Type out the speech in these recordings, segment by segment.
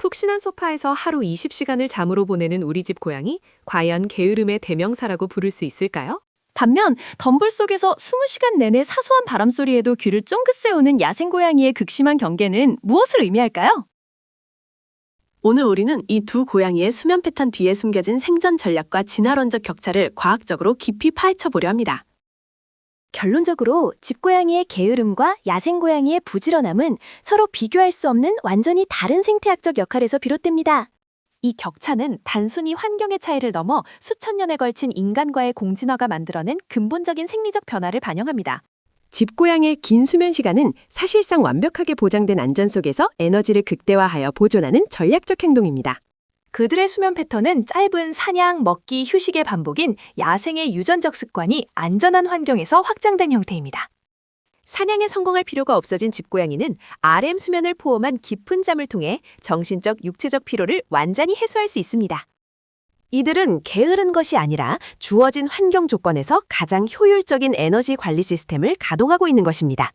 푹신한 소파에서 하루 20시간을 잠으로 보내는 우리 집 고양이, 과연 게으름의 대명사라고 부를 수 있을까요? 반면 덤불 속에서 20시간 내내 사소한 바람소리에도 귀를 쫑긋 세우는 야생고양이의 극심한 경계는 무엇을 의미할까요? 오늘 우리는 이 두 고양이의 수면 패턴 뒤에 숨겨진 생존 전략과 진화론적 격차를 과학적으로 깊이 파헤쳐 보려 합니다. 결론적으로 집고양이의 게으름과 야생고양이의 부지런함은 서로 비교할 수 없는 완전히 다른 생태학적 역할에서 비롯됩니다. 이 격차는 단순히 환경의 차이를 넘어 수천 년에 걸친 인간과의 공진화가 만들어낸 근본적인 생리적 변화를 반영합니다. 집고양의 긴 수면 시간은 사실상 완벽하게 보장된 안전 속에서 에너지를 극대화하여 보존하는 전략적 행동입니다. 그들의 수면 패턴은 짧은 사냥, 먹기, 휴식의 반복인 야생의 유전적 습관이 안전한 환경에서 확장된 형태입니다. 사냥에 성공할 필요가 없어진 집고양이는 RM 수면을 포함한 깊은 잠을 통해 정신적, 육체적 피로를 완전히 해소할 수 있습니다. 이들은 게으른 것이 아니라 주어진 환경 조건에서 가장 효율적인 에너지 관리 시스템을 가동하고 있는 것입니다.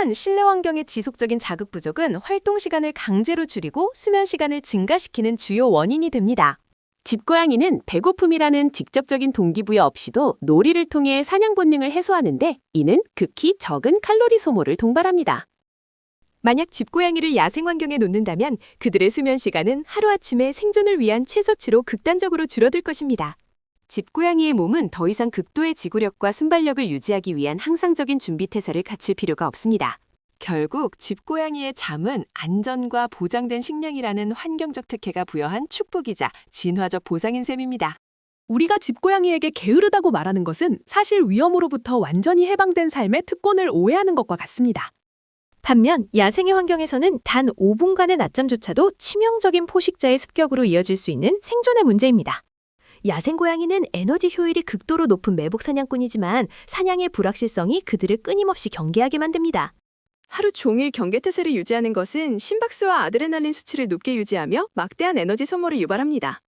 또한 실내 환경의 지속적인 자극 부족은 활동 시간을 강제로 줄이고 수면 시간을 증가시키는 주요 원인이 됩니다. 집고양이는 배고픔이라는 직접적인 동기부여 없이도 놀이를 통해 사냥 본능을 해소하는데 이는 극히 적은 칼로리 소모를 동반합니다. 만약 집고양이를 야생 환경에 놓는다면 그들의 수면 시간은 하루아침에 생존을 위한 최소치로 극단적으로 줄어들 것입니다. 집고양이의 몸은 더 이상 극도의 지구력과 순발력을 유지하기 위한 항상적인 준비 태세를 갖출 필요가 없습니다. 결국 집고양이의 잠은 안전과 보장된 식량이라는 환경적 특혜가 부여한 축복이자 진화적 보상인 셈입니다. 우리가 집고양이에게 게으르다고 말하는 것은 사실 위험으로부터 완전히 해방된 삶의 특권을 오해하는 것과 같습니다. 반면 야생의 환경에서는 단 5분간의 낮잠조차도 치명적인 포식자의 습격으로 이어질 수 있는 생존의 문제입니다. 야생 고양이는 에너지 효율이 극도로 높은 매복 사냥꾼이지만 사냥의 불확실성이 그들을 끊임없이 경계하게 만듭니다. 하루 종일 경계태세를 유지하는 것은 심박수와 아드레날린 수치를 높게 유지하며 막대한 에너지 소모를 유발합니다.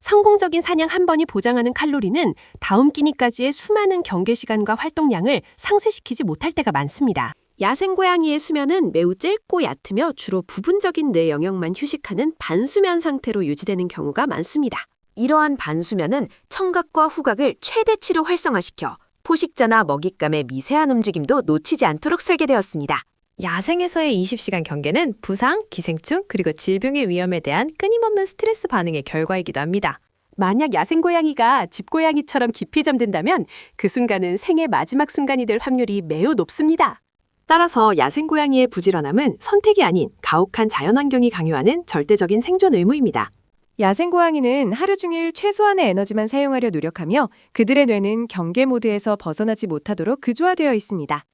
성공적인 사냥 한 번이 보장하는 칼로리는 다음 끼니까지의 수많은 경계 시간과 활동량을 상쇄시키지 못할 때가 많습니다. 야생 고양이의 수면은 매우 짧고 얕으며 주로 부분적인 뇌 영역만 휴식하는 반수면 상태로 유지되는 경우가 많습니다. 이러한 반수면은 청각과 후각을 최대치로 활성화시켜 포식자나 먹잇감의 미세한 움직임도 놓치지 않도록 설계되었습니다. 야생에서의 20시간 경계는 부상, 기생충, 그리고 질병의 위험에 대한 끊임없는 스트레스 반응의 결과이기도 합니다. 만약 야생 고양이가 집 고양이처럼 깊이 잠든다면 그 순간은 생의 마지막 순간이 될 확률이 매우 높습니다. 따라서 야생 고양이의 부지런함은 선택이 아닌 가혹한 자연환경이 강요하는 절대적인 생존 의무입니다. 야생 고양이는 하루 종일 최소한의 에너지만 사용하려 노력하며 그들의 뇌는 경계 모드에서 벗어나지 못하도록 구조화되어 있습니다.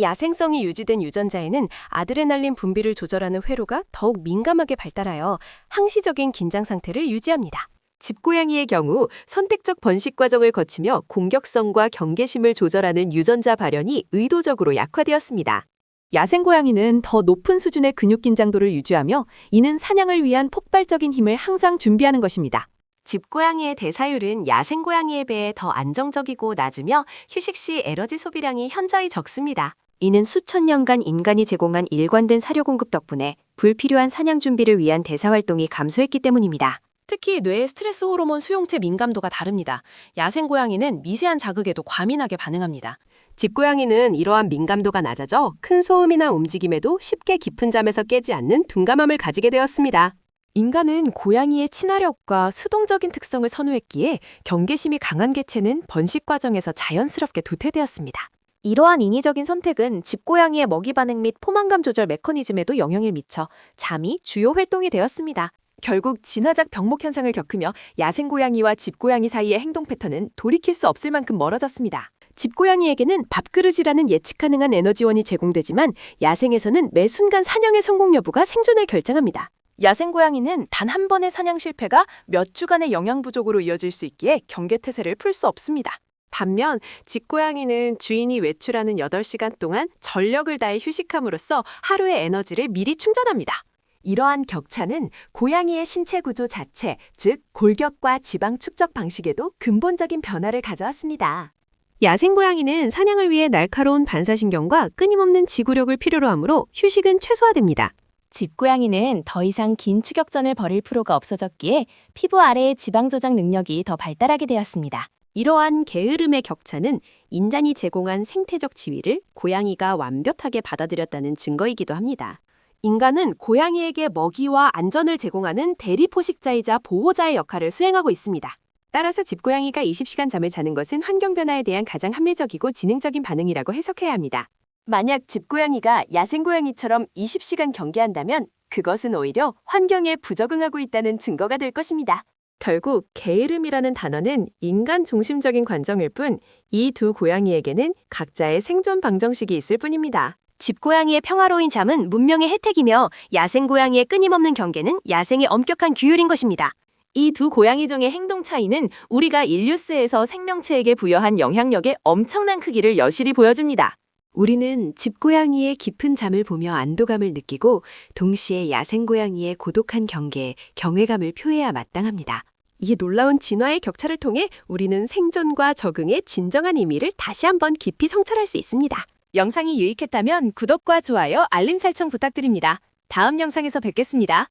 야생성이 유지된 유전자에는 아드레날린 분비를 조절하는 회로가 더욱 민감하게 발달하여 항시적인 긴장 상태를 유지합니다. 집고양이의 경우 선택적 번식 과정을 거치며 공격성과 경계심을 조절하는 유전자 발현이 의도적으로 약화되었습니다. 야생 고양이는 더 높은 수준의 근육 긴장도를 유지하며 이는 사냥을 위한 폭발적인 힘을 항상 준비하는 것입니다. 집고양이의 대사율은 야생 고양이에 비해 더 안정적이고 낮으며 휴식 시 에너지 소비량이 현저히 적습니다. 이는 수천 년간 인간이 제공한 일관된 사료 공급 덕분에 불필요한 사냥 준비를 위한 대사 활동이 감소했기 때문입니다. 특히 뇌의 스트레스 호르몬 수용체 민감도가 다릅니다. 야생 고양이는 미세한 자극에도 과민하게 반응합니다. 집고양이는 이러한 민감도가 낮아져 큰 소음이나 움직임에도 쉽게 깊은 잠에서 깨지 않는 둔감함을 가지게 되었습니다. 인간은 고양이의 친화력과 수동적인 특성을 선호했기에 경계심이 강한 개체는 번식 과정에서 자연스럽게 도태되었습니다. 이러한 인위적인 선택은 집고양이의 먹이 반응 및 포만감 조절 메커니즘에도 영향을 미쳐 잠이 주요 활동이 되었습니다. 결국 진화적 병목 현상을 겪으며 야생 고양이와 집고양이 사이의 행동 패턴은 돌이킬 수 없을 만큼 멀어졌습니다. 집고양이에게는 밥그릇이라는 예측 가능한 에너지원이 제공되지만 야생에서는 매 순간 사냥의 성공 여부가 생존을 결정합니다. 야생 고양이는 단 한 번의 사냥 실패가 몇 주간의 영양 부족으로 이어질 수 있기에 경계 태세를 풀 수 없습니다. 반면 집고양이는 주인이 외출하는 8시간 동안 전력을 다해 휴식함으로써 하루의 에너지를 미리 충전합니다. 이러한 격차는 고양이의 신체 구조 자체, 즉 골격과 지방 축적 방식에도 근본적인 변화를 가져왔습니다. 야생 고양이는 사냥을 위해 날카로운 반사신경과 끊임없는 지구력을 필요로 하므로 휴식은 최소화됩니다. 집고양이는 더 이상 긴 추격전을 벌일 프로가 없어졌기에 피부 아래의 지방 저장 능력이 더 발달하게 되었습니다. 이러한 게으름의 격차는 인간이 제공한 생태적 지위를 고양이가 완벽하게 받아들였다는 증거이기도 합니다. 인간은 고양이에게 먹이와 안전을 제공하는 대리 포식자이자 보호자의 역할을 수행하고 있습니다. 따라서 집고양이가 20시간 잠을 자는 것은 환경 변화에 대한 가장 합리적이고 지능적인 반응이라고 해석해야 합니다. 만약 집고양이가 야생고양이처럼 20시간 경계한다면 그것은 오히려 환경에 부적응하고 있다는 증거가 될 것입니다. 결국 게으름이라는 단어는 인간 중심적인 관정일 뿐 이 두 고양이에게는 각자의 생존 방정식이 있을 뿐입니다. 집고양이의 평화로운 잠은 문명의 혜택이며 야생고양이의 끊임없는 경계는 야생의 엄격한 규율인 것입니다. 이 두 고양이 종의 행동 차이는 우리가 인류스에서 생명체에게 부여한 영향력의 엄청난 크기를 여실히 보여줍니다. 우리는 집고양이의 깊은 잠을 보며 안도감을 느끼고 동시에 야생고양이의 고독한 경계에 경외감을 표해야 마땅합니다. 이 놀라운 진화의 격차를 통해 우리는 생존과 적응의 진정한 의미를 다시 한번 깊이 성찰할 수 있습니다. 영상이 유익했다면 구독과 좋아요, 알림 설정 부탁드립니다. 다음 영상에서 뵙겠습니다.